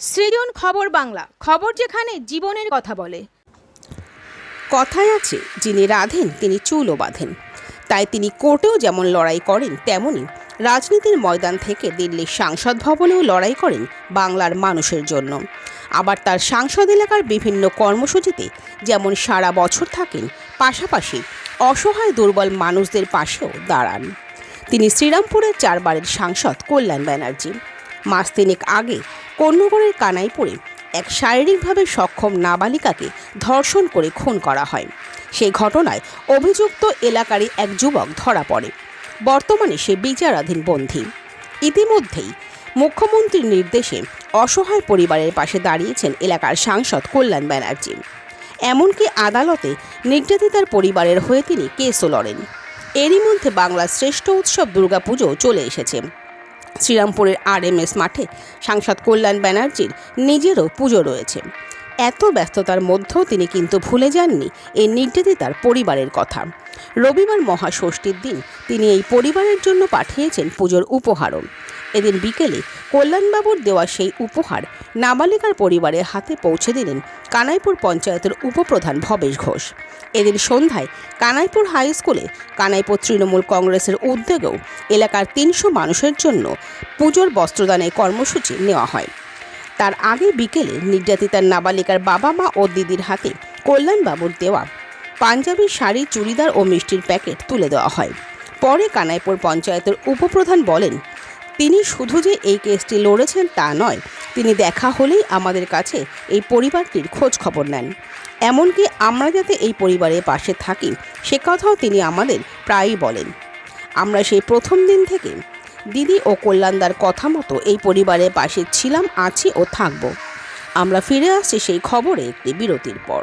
সৃজন খবর বাংলা, খবর যেখানে জীবনের কথা বলে। কথায় আছে, যিনি রাধেন, তিনি চুলও বাঁধেন। তাই তিনি কোর্টেও যেমন লড়াই করেন তেমনই রাজনীতির ময়দান থেকে দিল্লির সাংসদ ভবনেও লড়াই করেন বাংলার মানুষের জন্য। আবার তার সাংসদ এলাকার বিভিন্ন কর্মসূচিতে যেমন সারা বছর থাকেন, পাশাপাশি অসহায় দুর্বল মানুষদের পাশেও দাঁড়ান। তিনি শ্রীরামপুরের চারবারের সাংসদ কল্যাণ ব্যানার্জি। মাস তিনেক আগে কন্যগড়ের কানাইপুরে এক শারীরিকভাবে সক্ষম নাবালিকাকে ধর্ষণ করে খুন করা হয়। সেই ঘটনায় অভিযুক্ত এলাকারই এক যুবক ধরা পড়ে। বর্তমানে সে বিচারাধীন বন্দী। ইতিমধ্যেই মুখ্যমন্ত্রীর নির্দেশে অসহায় পরিবারের পাশে দাঁড়িয়েছেন এলাকার সাংসদ কল্যাণ ব্যানার্জি। এমনকি আদালতে নির্যাতিতার পরিবারের হয়ে তিনি কেসও লড়েন। এরই মধ্যে বাংলার শ্রেষ্ঠ উৎসব দুর্গাপুজো চলে এসেছে। শ্রীরামপুরের আর এম এস মাঠে সাংসদ কল্যাণ ব্যানার্জির নিজেরও পুজো রয়েছে। এত ব্যস্ততার মধ্যেও তিনি কিন্তু ভুলে যাননি এই নির্যাতিতার পরিবারের কথা। রবিবার মহাষষ্ঠীর দিন তিনি এই পরিবারের জন্য পাঠিয়েছেন পুজোর উপহারও। এদিন বিকেলে কল্যাণবাবুর দেওয়া সেই উপহার নাবালিকার পরিবারের হাতে পৌঁছে দিলেন কানাইপুর পঞ্চায়েতের উপপ্রধান ভবেশ ঘোষ। এদিন সন্ধ্যায় কানাইপুর হাই স্কুলে কানাইপুর তৃণমূল কংগ্রেসের উদ্যোগেও এলাকার তিনশো মানুষের জন্য পুজোর বস্ত্রদানের কর্মসূচি নেওয়া হয়। তার আগে বিকেলে নির্যাতিতার নাবালিকার বাবা মা ও দিদির হাতে কল্যাণবাবুর দেওয়া পাঞ্জাবি শাড়ি, চুড়িদার ও মিষ্টির প্যাকেট তুলে দেওয়া হয়। পরে কানাইপুর পঞ্চায়েতের উপপ্রধান বলেন, তিনি শুধু যে এই কেসটি লড়েছেন তা নয়, তিনি দেখা হলেই আমাদের কাছে এই পরিবারটির খোঁজ খবর নেন। এমনকি আমরা যাতে এই পরিবারের পাশে থাকি, সে কথাও তিনি আমাদের প্রায়ই বলেন। আমরা সেই প্রথম দিন থেকে দিদি ও কল্যাণদার কথা মতো এই পরিবারের পাশে ছিলাম, আছি ও থাকব। আমরা ফিরে আসছি সেই খবরে একটি বিরতির পর।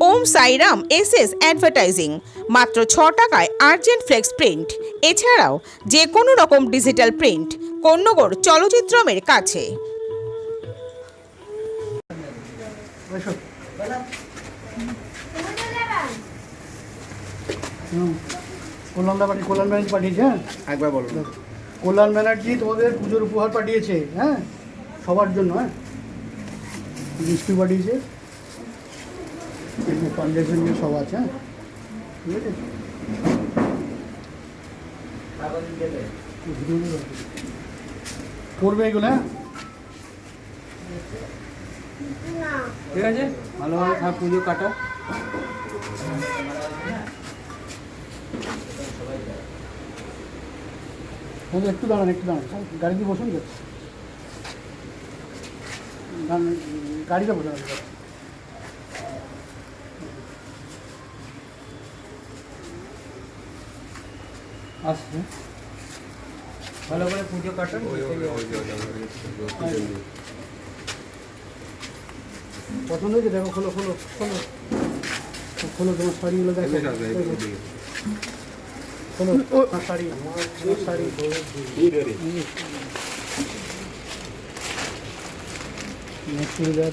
Om Sairam S S advertising মাত্র ছ টাকায় আর্জেন্ট ফ্লেক্স প্রিন্ট। এছাড়াও যে কোনো রকম ডিজিটাল প্রিন্ট কন্যগর চলচ্চিত্রমের কাছে। হুম। কল্যাণ দা পাঠিয়ে কল্যাণ ব্যানার্জি পাঠিয়েছে হ্যাঁ? একবার বলুন। কল্যাণ ব্যানার্জি তোমাদের পুজোর উপহার পাঠিয়েছে হ্যাঁ? সবার জন্য হ্যাঁ? মিষ্টি পাঠিয়েছে। এখানে পাঞ্জাবি নিয়ে সব আছে হ্যাঁ? ঠিক আছে? করবে এগুলো হ্যাঁ? ঠিক আছে? ভালোভাবে থাক পুজো কাটো। একটু দাঁড়ান একটু দাঁড়ান। গাড়িতে বসুন তো। দাঁড়ান, গাড়িতে বসুন আসছে ভালো করে পুজো কাটো পছন্দ হয়েছে দেখো খোলো খোলো খোলো খোলো তোমার শাড়িগুলো দেখো খোলো শাড়ি শাড়ি চুড়িদার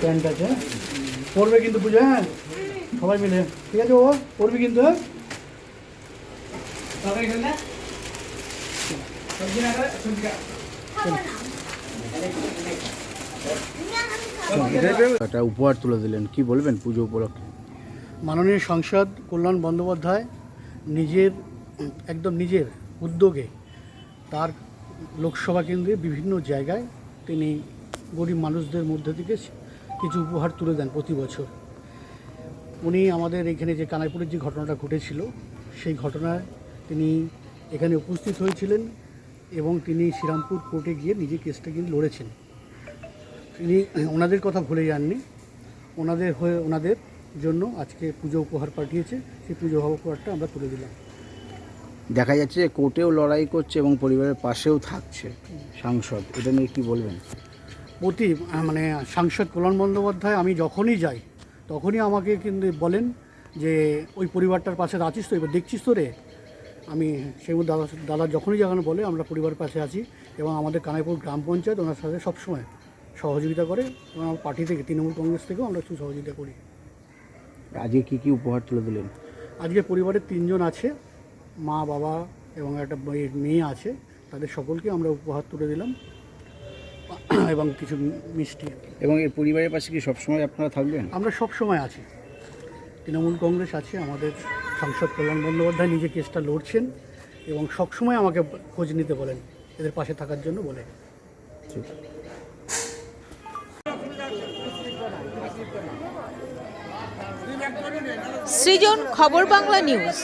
প্যান্ট আছে? পড়বে কিন্তু পুজো হ্যাঁ? সবাই মিলে। ঠিক আছে ও পড়বি কিন্তু হ্যাঁ? একটা উপহার তুলে দিলেন। কি বলবেন পুজো উপলক্ষে? মাননীয় সংসদ কল্যাণ বন্দ্যোপাধ্যায় নিজের একদম নিজের উদ্যোগে তার লোকসভা কেন্দ্রে বিভিন্ন জায়গায় তিনি গরিব মানুষদের মধ্যে থেকে কিছু উপহার তুলে দেন প্রতি বছর। উনি আমাদের এখানে যে কানাইপুরের যে ঘটনাটা ঘটেছিল, সেই ঘটনায় তিনি এখানে উপস্থিত হয়েছিলেন এবং তিনি শ্রীরামপুর কোর্টে গিয়ে নিজে কেসটা কিন্তু লড়েছেন। তিনি ওনাদের কথা ভুলে যাননি। ওনাদের হয়ে, ওনাদের জন্য আজকে পুজো উপহার পাঠিয়েছে। সেই পুজো উপহারটা আমরা তুলে দিলাম। দেখা যাচ্ছে কোর্টেও লড়াই করছে এবং পরিবারের পাশেও থাকছে সাংসদ। এটা নিয়ে কি বলবেন? প্রতি মানে সাংসদ কল্যাণ বন্দ্যোপাধ্যায় আমি যখনই যাই তখনই আমাকে কিন্তু বলেন যে ওই পরিবারটার পাশে আছিস তো এবার দেখছিস তো রে। আমি সেই মধ্যে দাদা দাদা যখনই যেখানে বলে আমরা পরিবারের পাশে আছি এবং আমাদের কানাইপুর গ্রাম পঞ্চায়েত ওনার সাথে সবসময় সহযোগিতা করে এবং আমার পার্টি থেকে তৃণমূল কংগ্রেস থেকেও আমরা একটু সহযোগিতা করি। আজকে কি কি উপহার তুলে দিলেন? আজকে পরিবারের তিনজন আছে মা বাবা এবং একটা মেয়ে- মেয়ে আছে তাদের সকলকে আমরা উপহার তুলে দিলাম। এবং কিছু মিষ্টি। এবং এর পরিবারের পাশে কি সবসময় আপনারা থাকবেন? আমরা সব সময় আছি। তৃণমূল কংগ্রেস আছে আমাদের সাংসদ কল্যাণ বন্দ্যোপাধ্যায় নিজে কেসটা লড়ছেন এবং সবসময় আমাকে খোঁজ নিতে বলেন এদের পাশে থাকার জন্য বলে। সৃজন খবর বাংলা নিউজ।